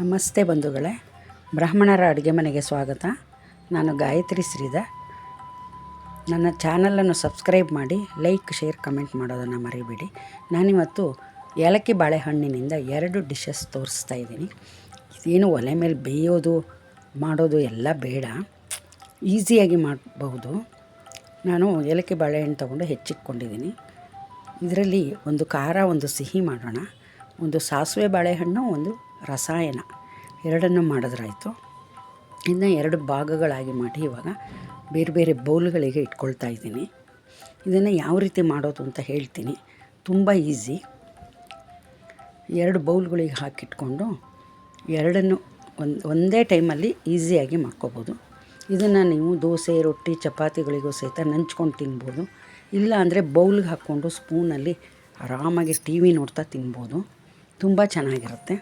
ನಮಸ್ತೆ ಬಂಧುಗಳೇ, ಬ್ರಾಹ್ಮಣರ ಅಡುಗೆ ಮನೆಗೆ ಸ್ವಾಗತ. ನಾನು ಗಾಯತ್ರಿ ಶ್ರೀಧರ್. ನನ್ನ ಚಾನಲನ್ನು ಸಬ್ಸ್ಕ್ರೈಬ್ ಮಾಡಿ, ಲೈಕ್, ಶೇರ್, ಕಮೆಂಟ್ ಮಾಡೋದನ್ನು ಮರಿಬೇಡಿ. ನಾನಿವತ್ತು ಏಲಕ್ಕಿ ಬಾಳೆಹಣ್ಣಿನಿಂದ ಎರಡು ಡಿಶಸ್ ತೋರಿಸ್ತಾ ಇದ್ದೀನಿ. ಇದೇನು ಒಲೆ ಮೇಲೆ ಬೇಯೋದು, ಮಾಡೋದು ಎಲ್ಲ ಬೇಡ. ಈಸಿಯಾಗಿ ಮಾಡಬಹುದು. ನಾನು ಏಲಕ್ಕಿ ಬಾಳೆಹಣ್ಣು ತೊಗೊಂಡು ಹೆಚ್ಚಿಟ್ಕೊಂಡಿದ್ದೀನಿ. ಇದರಲ್ಲಿ ಒಂದು ಖಾರ, ಒಂದು ಸಿಹಿ ಮಾಡೋಣ. ಒಂದು ಸಾಸಿವೆ ಬಾಳೆಹಣ್ಣು, ಒಂದು ರಸಾಯನ ಎರಡನ್ನು ಮಾಡಿದ್ರಾಯ್ತು. ಇನ್ನು ಎರಡು ಭಾಗಗಳಾಗಿ ಮಾಡಿ ಇವಾಗ ಬೇರೆ ಬೇರೆ ಬೌಲ್ಗಳಿಗೆ ಇಟ್ಕೊಳ್ತಾ ಇದ್ದೀನಿ. ಇದನ್ನು ಯಾವ ರೀತಿ ಮಾಡೋದು ಅಂತ ಹೇಳ್ತೀನಿ. ತುಂಬ ಈಸಿ. ಎರಡು ಬೌಲ್ಗಳಿಗೆ ಹಾಕಿಟ್ಕೊಂಡು ಎರಡನ್ನು ಒಂದು, ಒಂದೇ ಟೈಮಲ್ಲಿ ಈಸಿಯಾಗಿ ಮಾಡ್ಕೋಬೋದು. ಇದನ್ನು ನೀವು ದೋಸೆ, ರೊಟ್ಟಿ, ಚಪಾತಿಗಳಿಗೂ ಸಹಿತ ನಂಚ್ಕೊಂಡು ತಿನ್ಬೋದು. ಇಲ್ಲ ಅಂದರೆ ಬೌಲ್ಗೆ ಹಾಕ್ಕೊಂಡು ಸ್ಪೂನಲ್ಲಿ ಆರಾಮಾಗಿ ಟಿ ವಿ ನೋಡ್ತಾ ತಿನ್ಬೋದು. ತುಂಬ ಚೆನ್ನಾಗಿರುತ್ತೆ.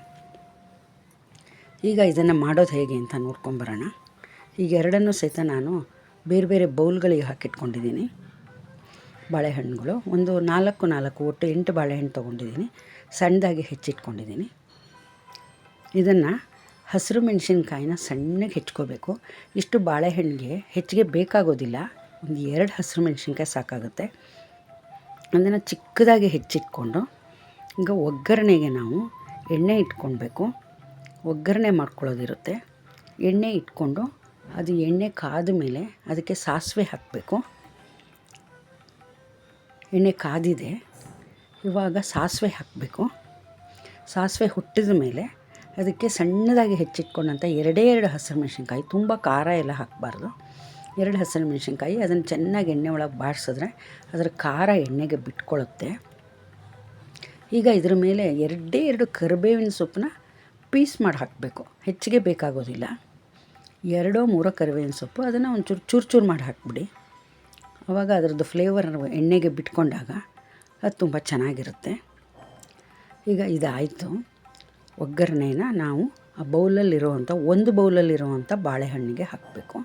ಈಗ ಇದನ್ನು ಮಾಡೋದು ಹೇಗೆ ಅಂತ ನೋಡ್ಕೊಂಬರೋಣ ಈಗ ಎರಡನ್ನೂ ಸಹಿತ ನಾನು ಬೇರೆ ಬೇರೆ ಬೌಲ್ಗಳಿಗೆ ಹಾಕಿಟ್ಕೊಂಡಿದ್ದೀನಿ. ಬಾಳೆಹಣ್ಣುಗಳು, ಒಂದು ನಾಲ್ಕು ನಾಲ್ಕು ಒಟ್ಟು ಎಂಟು ಬಾಳೆಹಣ್ಣು ತೊಗೊಂಡಿದ್ದೀನಿ. ಸಣ್ಣದಾಗಿ ಹೆಚ್ಚಿಟ್ಕೊಂಡಿದ್ದೀನಿ. ಇದನ್ನು ಹಸಿರು ಮೆಣಸಿನ್ಕಾಯಿನ ಸಣ್ಣಗೆ ಹೆಚ್ಕೋಬೇಕು. ಇಷ್ಟು ಬಾಳೆಹಣ್ಣಿಗೆ ಹೆಚ್ಚಿಗೆ ಬೇಕಾಗೋದಿಲ್ಲ. ಒಂದು ಎರಡು ಹಸಿರು ಮೆಣಸಿನ್ಕಾಯಿ ಸಾಕಾಗುತ್ತೆ. ಅದನ್ನು ಚಿಕ್ಕದಾಗಿ ಹೆಚ್ಚಿಟ್ಕೊಂಡು, ಈಗ ಒಗ್ಗರಣೆಗೆ ನಾವು ಎಣ್ಣೆ ಇಟ್ಕೊಳ್ಬೇಕು. ಒಗ್ಗರಣೆ ಮಾಡ್ಕೊಳ್ಳೋದಿರುತ್ತೆ. ಎಣ್ಣೆ ಇಟ್ಕೊಂಡು ಅದು ಎಣ್ಣೆ ಕಾದ ಮೇಲೆ ಅದಕ್ಕೆ ಸಾಸಿವೆ ಹಾಕಬೇಕು. ಎಣ್ಣೆ ಕಾದಿದೆ. ಇವಾಗ ಸಾಸಿವೆ ಹಾಕಬೇಕು. ಸಾಸಿವೆ ಹುಟ್ಟಿದ ಮೇಲೆ ಅದಕ್ಕೆ ಸಣ್ಣದಾಗಿ ಹೆಚ್ಚಿಟ್ಕೊಂಡಂಥ ಎರಡೇ ಎರಡು ಹಸಿರು ಮೆಣಸಿನ್ಕಾಯಿ, ತುಂಬ ಖಾರ ಎಲ್ಲ ಹಾಕಬಾರ್ದು. ಎರಡು ಹಸಿರು ಮೆಣಸಿನ್ಕಾಯಿ, ಅದನ್ನು ಚೆನ್ನಾಗಿ ಎಣ್ಣೆ ಒಳಗೆ ಬಾಡಿಸಿದ್ರೆ ಅದರ ಖಾರ ಎಣ್ಣೆಗೆ ಬಿಟ್ಕೊಳ್ಳುತ್ತೆ ಈಗ ಇದ್ರ ಮೇಲೆ ಎರಡೇ ಎರಡು ಕರಿಬೇವಿನ ಸೊಪ್ಪನ್ನ ಪೀಸ್ ಮಾಡಿ ಹಾಕಬೇಕು. ಹೆಚ್ಚಿಗೆ ಬೇಕಾಗೋದಿಲ್ಲ. ಎರಡೋ ಮೂರೋ ಕರಿಬೇವಿನ ಸೊಪ್ಪು, ಅದನ್ನು ಒಂಚೂರು ಚೂರು ಚೂರು ಮಾಡಿ ಹಾಕ್ಬಿಡಿ. ಆವಾಗ ಅದರದ್ದು ಫ್ಲೇವರ್ ಎಣ್ಣೆಗೆ ಬಿಟ್ಕೊಂಡಾಗ ಅದು ತುಂಬ ಚೆನ್ನಾಗಿರುತ್ತೆ. ಈಗ ಇದಾಯಿತು. ಒಗ್ಗರಣೆನ ನಾವು ಆ ಬೌಲಲ್ಲಿರುವಂಥ ಒಂದು ಬೌಲಲ್ಲಿರುವಂಥ ಬಾಳೆಹಣ್ಣಿಗೆ ಹಾಕಬೇಕು.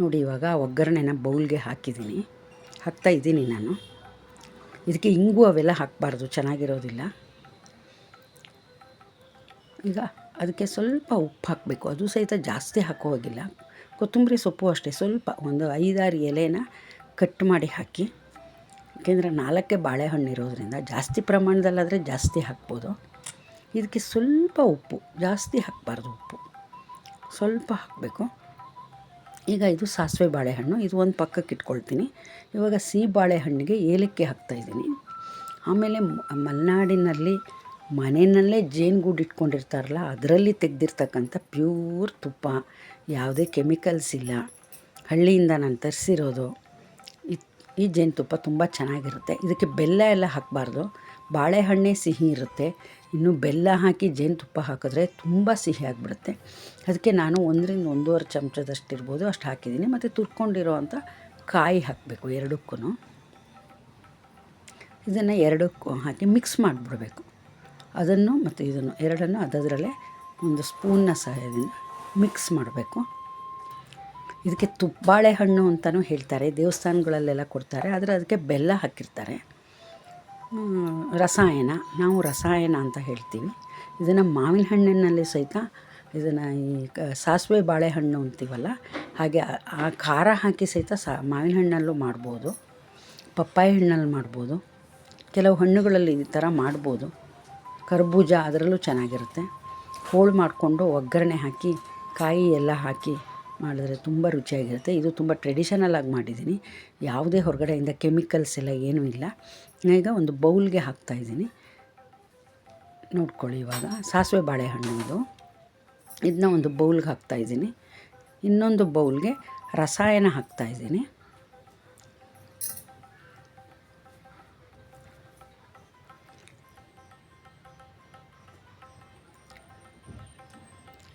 ನೋಡಿ ಇವಾಗ ಒಗ್ಗರಣೆನ ಬೌಲ್ಗೆ ಹಾಕಿದ್ದೀನಿ. ಹಾಕ್ತಾ ಇದ್ದೀನಿ ನಾನು. ಇದಕ್ಕೆ ಇಂಗು ಅವೆಲ್ಲ ಹಾಕಬಾರ್ದು, ಚೆನ್ನಾಗಿರೋದಿಲ್ಲ. ಈಗ ಅದಕ್ಕೆ ಸ್ವಲ್ಪ ಉಪ್ಪು ಹಾಕಬೇಕು. ಅದು ಸಹಿತ ಜಾಸ್ತಿ ಹಾಕೋ ಹೋಗಿಲ್ಲ. ಕೊತ್ತಂಬರಿ ಸೊಪ್ಪು ಅಷ್ಟೇ. ಸ್ವಲ್ಪ ಒಂದು ಐದಾರು ಎಲೆನ ಕಟ್ ಮಾಡಿ ಹಾಕಿ ಏಕೆಂದರೆ ನಾಲ್ಕೇ ಬಾಳೆಹಣ್ಣು ಇರೋದರಿಂದ ಜಾಸ್ತಿ ಪ್ರಮಾಣದಲ್ಲಾದರೆ ಜಾಸ್ತಿ ಹಾಕ್ಬೋದು. ಇದಕ್ಕೆ ಸ್ವಲ್ಪ ಉಪ್ಪು, ಜಾಸ್ತಿ ಹಾಕಬಾರ್ದು ಉಪ್ಪು. ಸ್ವಲ್ಪ ಹಾಕಬೇಕು. ಈಗ ಇದು ಸಾಸಿವೆ ಬಾಳೆಹಣ್ಣು. ಇದು ಒಂದು ಪಕ್ಕಕ್ಕೆ ಇಟ್ಕೊಳ್ತೀನಿ. ಇವಾಗ ಸಿಹಿ ಬಾಳೆಹಣ್ಣಿಗೆ ಏಲಕ್ಕಿ ಹಾಕ್ತಾಯಿದ್ದೀನಿ ಆಮೇಲೆ ಮಲೆನಾಡಿನಲ್ಲಿ ಮನೆಯಲ್ಲೇ ಜೇನುಗೂಡು ಇಟ್ಕೊಂಡಿರ್ತಾರಲ್ಲ, ಅದರಲ್ಲಿ ತೆಗೆದಿರ್ತಕ್ಕಂಥ ಪ್ಯೂರ್ ತುಪ್ಪ, ಯಾವುದೇ ಕೆಮಿಕಲ್ಸ್ ಇಲ್ಲ. ಹಳ್ಳಿಯಿಂದ ನಾನು ತರಿಸಿರೋದು, ಈ ಜೇನುತುಪ್ಪ ತುಂಬ ಚೆನ್ನಾಗಿರುತ್ತೆ. ಇದಕ್ಕೆ ಬೆಲ್ಲ ಎಲ್ಲ ಹಾಕಬಾರ್ದು. ಬಾಳೆಹಣ್ಣೆ ಸಿಹಿ ಇರುತ್ತೆ. ಇನ್ನು ಬೆಲ್ಲ ಹಾಕಿ ಜೇನುತುಪ್ಪ ಹಾಕಿದ್ರೆ ತುಂಬ ಸಿಹಿ ಆಗಿಬಿಡುತ್ತೆ. ಅದಕ್ಕೆ ನಾನು ಒಂದರಿಂದ ಒಂದೂವರೆ ಚಮಚದಷ್ಟು ಇರ್ಬೋದು ಅಷ್ಟು ಹಾಕಿದ್ದೀನಿ. ಮತ್ತು ತುರ್ಕೊಂಡಿರೋ ಅಂಥ ಕಾಯಿ ಹಾಕಬೇಕು ಎರಡಕ್ಕೂ ಇದನ್ನು ಎರಡಕ್ಕೂ ಹಾಕಿ ಮಿಕ್ಸ್ ಮಾಡಿಬಿಡ್ಬೇಕು. ಅದನ್ನು ಮತ್ತು ಇದನ್ನು ಎರಡನ್ನು ಅದರಲ್ಲೇ ಒಂದು ಸ್ಪೂನ್ನ ಸಹಾಯದಿಂದ ಮಿಕ್ಸ್ ಮಾಡಬೇಕು. ಇದಕ್ಕೆ ತುಪ್ಪಾಳೆ ಹಣ್ಣು ಅಂತಲೂ ಹೇಳ್ತಾರೆ. ದೇವಸ್ಥಾನಗಳಲ್ಲೆಲ್ಲ ಕೊಡ್ತಾರೆ. ಆದರೆ ಅದಕ್ಕೆ ಬೆಲ್ಲ ಹಾಕಿರ್ತಾರೆ. ರಸಾಯನ. ನಾವು ರಸಾಯನ ಅಂತ ಹೇಳ್ತೀವಿ. ಇದನ್ನು ಮಾವಿನ ಹಣ್ಣಿನಲ್ಲಿ ಸಹಿತ ಇದನ್ನು ಈ ಕ, ಸಾಸಿವೆ ಬಾಳೆಹಣ್ಣು ಅಂತೀವಲ್ಲ, ಹಾಗೆ ಆ ಖಾರ ಹಾಕಿ ಸಹಿತ ಸಾ, ಮಾವಿನ ಹಣ್ಣಲ್ಲೂ ಮಾಡ್ಬೋದು. ಪಪ್ಪಾಯಿ ಹಣ್ಣಲ್ಲಿ ಮಾಡ್ಬೋದು. ಕೆಲವು ಹಣ್ಣುಗಳಲ್ಲಿ ಈ ಥರ ಮಾಡ್ಬೋದು. ಕರ್ಬೂಜ ಅದರಲ್ಲೂ ಚೆನ್ನಾಗಿರುತ್ತೆ. ಹೋಳು ಮಾಡಿಕೊಂಡು ಒಗ್ಗರಣೆ ಹಾಕಿ, ಕಾಯಿ ಎಲ್ಲ ಹಾಕಿ ಮಾಡಿದ್ರೆ ತುಂಬ ರುಚಿಯಾಗಿರುತ್ತೆ. ಇದು ತುಂಬ ಟ್ರೆಡಿಷನಲ್ ಆಗಿ ಮಾಡಿದ್ದೀನಿ. ಯಾವುದೇ ಹೊರಗಡೆಯಿಂದ ಕೆಮಿಕಲ್ಸ್ ಎಲ್ಲ ಏನೂ ಇಲ್ಲ. ಈಗ ಒಂದು ಬೌಲ್ಗೆ ಹಾಕ್ತಾಯಿದ್ದೀನಿ ನೋಡ್ಕೊಳ್ಳಿ ಇವಾಗ. ಸಾಸಿವೆ ಬಾಳೆಹಣ್ಣು ಇದು. ಇದನ್ನ ಒಂದು ಬೌಲ್ಗೆ ಹಾಕ್ತಾಯಿದ್ದೀನಿ ಇನ್ನೊಂದು ಬೌಲ್ಗೆ ರಸಾಯನ ಹಾಕ್ತಾಯಿದ್ದೀನಿ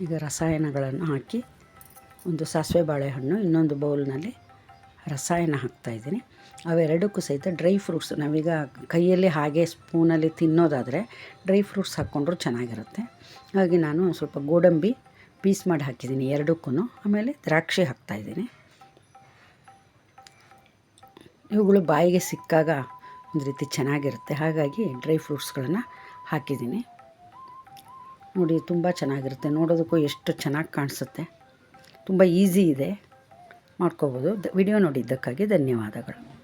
ಈಗ ರಸಾಯನಗಳನ್ನು ಹಾಕಿ ಒಂದು ಸಾಸಿವೆ ಬಾಳೆಹಣ್ಣು, ಇನ್ನೊಂದು ಬೌಲ್ನಲ್ಲಿ ರಸಾಯನ ಹಾಕ್ತಾಯಿದ್ದೀನಿ ಅವೆರಡಕ್ಕೂ ಸಹಿತ ಡ್ರೈ ಫ್ರೂಟ್ಸ್ ನಾವೀಗ ಕೈಯಲ್ಲಿ ಹಾಗೆ ಸ್ಪೂನಲ್ಲಿ ತಿನ್ನೋದಾದರೆ ಡ್ರೈ ಫ್ರೂಟ್ಸ್ ಹಾಕ್ಕೊಂಡ್ರೂ ಚೆನ್ನಾಗಿರುತ್ತೆ. ಹಾಗೆ ನಾನು ಸ್ವಲ್ಪ ಗೋಡಂಬಿ ಪೀಸ್ ಮಾಡಿ ಹಾಕಿದ್ದೀನಿ ಎರಡಕ್ಕೂ ಆಮೇಲೆ ದ್ರಾಕ್ಷಿ ಹಾಕ್ತಾಯಿದ್ದೀನಿ ಇವುಗಳು ಬಾಯಿಗೆ ಸಿಕ್ಕಾಗ ಒಂದು ರೀತಿ ಚೆನ್ನಾಗಿರುತ್ತೆ. ಹಾಗಾಗಿ ಡ್ರೈ ಫ್ರೂಟ್ಸ್ಗಳನ್ನು ಹಾಕಿದ್ದೀನಿ. ನೋಡಿ ತುಂಬ ಚೆನ್ನಾಗಿರುತ್ತೆ. ನೋಡೋದಕ್ಕೂ ಎಷ್ಟು ಚೆನ್ನಾಗಿ ಕಾಣಿಸುತ್ತೆ. ತುಂಬ ಈಸಿ ಇದೆ. ಮಾಡ್ಕೋಬೋದು. ವಿಡಿಯೋ ನೋಡಿದ್ದಕ್ಕಾಗಿ ಧನ್ಯವಾದಗಳು.